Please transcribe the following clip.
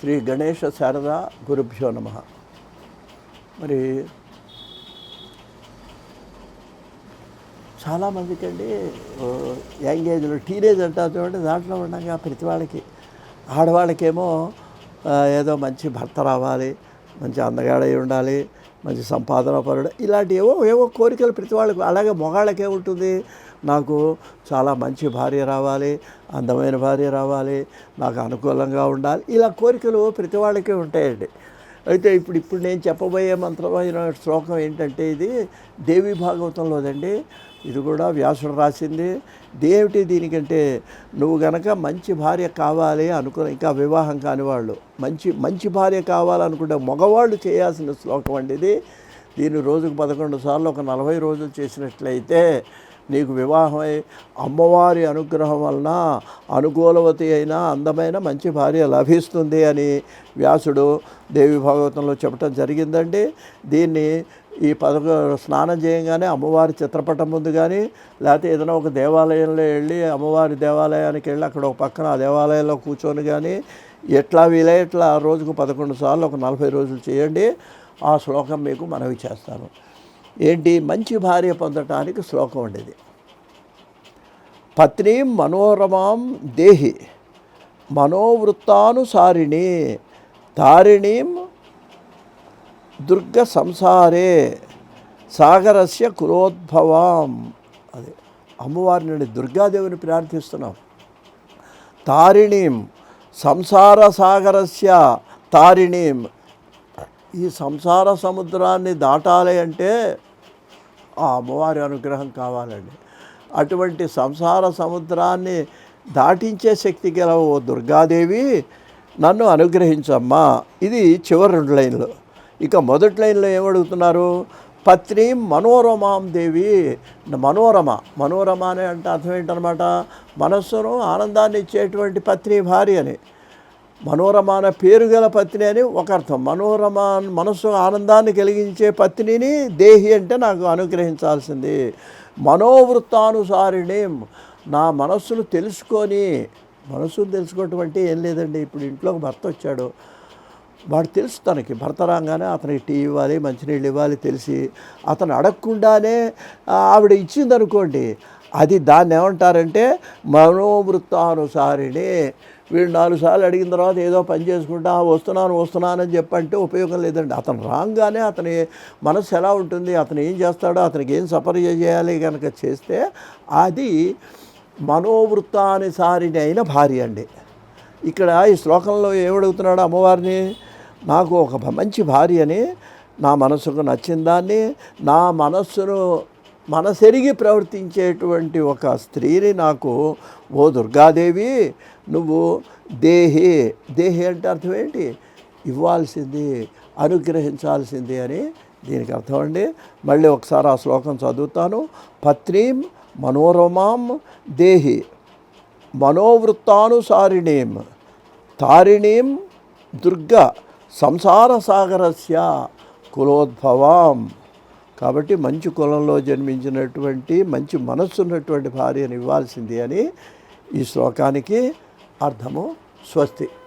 శ్రీ గణేష శారద గురుభ్యో నమ. మరి చాలామందికి అండి యంగ్ ఏజ్లో టీనేజ్ అంటారు చూడండి దాంట్లో ఉండగా ప్రతి వాళ్ళకి ఆడవాళ్ళకేమో ఏదో మంచి భర్త రావాలి మంచి అందగాడై ఉండాలి మంచి సంపాదన పరుడు. ఇలాంటి ఏవో ఏవో కోరికలు ప్రతి వాళ్ళకి అలాగే మొగాళ్ళకి ఏముంటుంది నాకు చాలా మంచి భార్య రావాలి అందమైన భార్య రావాలి నాకు అనుకూలంగా ఉండాలి. ఇలా కోరికలు ప్రతి వాళ్ళకే ఉంటాయండి. అయితే ఇప్పుడు ఇప్పుడు నేను చెప్పబోయే మంత్రమైన శ్లోకం ఏంటంటే ఇది దేవి భాగవతంలోదండి. ఇది కూడా వ్యాసుడు రాసింది. దేవుటి దీనికంటే నువ్వు గనక మంచి భార్య కావాలి అనుకున్న ఇంకా వివాహం కాని వాళ్ళు మంచి మంచి భార్య కావాలనుకుంటే మగవాళ్ళు చేయాల్సిన శ్లోకం అండి ఇది. దీన్ని రోజుకు పదకొండు సార్లు ఒక నలభై రోజులు చేసినట్లయితే నీకు వివాహమై అమ్మవారి అనుగ్రహం వలన అనుకూలవతి అయిన అందమైన మంచి భార్య లభిస్తుంది అని వ్యాసుడు దేవి భాగవతంలో చెప్పడం జరిగిందండి. దీన్ని ఈ పదకొ స్నానం చేయగానే అమ్మవారి చిత్రపటం ముందు కానీ లేకపోతే ఏదైనా ఒక దేవాలయంలో వెళ్ళి అమ్మవారి దేవాలయానికి వెళ్ళి అక్కడ ఒక పక్కన ఆ దేవాలయంలో కూర్చొని కానీ ఎట్లా వీలే ఎట్లా రోజుకు పదకొండు సార్లు ఒక నలభై రోజులు చేయండి. ఆ శ్లోకం మీకు మనవి చేస్తాను. ఏంటి? మంచి భార్య పొందటానికి శ్లోకం ఉండేది పత్నీం మనోరమాం దేహి మనోవృత్తానుసారిణి తారిణీం దుర్గ సంసారే సాగరస్య కులోద్భవాం అదే అమ్మవారిని దుర్గాదేవిని ప్రార్థిస్తున్నాం. తారిణీం సంసార సాగరస్య తారిణీం ఈ సంసార సముద్రాన్ని దాటాలి అంటే ఆ అమ్మవారి అనుగ్రహం కావాలండి. అటువంటి సంసార సముద్రాన్ని దాటించే శక్తి గల ఓ దుర్గాదేవి నన్ను అనుగ్రహించమ్మా. ఇది చివరి రెండు లైన్లు. ఇక మొదటి లైన్లో ఏమడుగుతున్నారు? పత్ని మనోరమాం దేవి. మనోరమ మనోరమ అనే అంటే అర్థం ఏంటనమాట? మనస్సును ఆనందాన్ని ఇచ్చేటువంటి పత్ని భార్య అని. మనోరమ అనే పేరు గల పత్ని అని ఒక అర్థం. మనోరమ మనస్సు ఆనందాన్ని కలిగించే పత్నిని దేహి అంటే నాకు అనుగ్రహించాల్సింది. మనోవృత్తానుసారిణి నా మనస్సును తెలుసుకొని మనస్సును తెలుసుకోవటం అంటే ఏం లేదండి. ఇప్పుడు ఇంట్లోకి భర్త వచ్చాడు. వాడు తెలుసు తనకి. భర్త రాగానే అతనికి టీ ఇవ్వాలి మంచినీళ్ళు ఇవ్వాలి తెలిసి. అతను అడగకుండానే ఆవిడ ఇచ్చిందనుకోండి అది దాన్ని ఏమంటారంటే మనోవృత్తానుసారిణి. వీడు నాలుగు సార్లు అడిగిన తర్వాత ఏదో పని చేసుకుంటా వస్తున్నాను వస్తున్నాను అని చెప్పంటే ఉపయోగం లేదండి. అతను రాగానే అతని మనసు ఎలా ఉంటుంది అతను ఏం చేస్తాడో అతనికి ఏం సఫర్ చేయాలి కనుక చేస్తే అది మనోవృత్తానుసారిణి అయిన భార్య అండి. ఇక్కడ ఈ శ్లోకంలో ఏమడుగుతున్నాడు అమ్మవారిని? నాకు ఒక మంచి భార్యని నా మనసుకు నచ్చిన దాన్ని నా మనస్సును మనసెరిగి ప్రవర్తించేటువంటి ఒక స్త్రీని నాకు ఓ దుర్గాదేవి నువ్వు దేహి. దేహి అంటే అర్థం ఏంటి? ఇవ్వాల్సింది అనుగ్రహించాల్సింది అని దీనికి అర్థం అండి. మళ్ళీ ఒకసారి ఆ శ్లోకం చదువుతాను. పత్నీం మనోరమాం దేహి మనోవృత్తానుసారిణీం తారిణీం దుర్గ సంసార సాగరస్య కులోద్భవాం. కాబట్టి మంచి కులంలో జన్మించినటువంటి మంచి మనస్సు ఉన్నటువంటి భార్యను ఇవ్వాల్సింది అని ఈ శ్లోకానికి అర్థము స్వస్తి.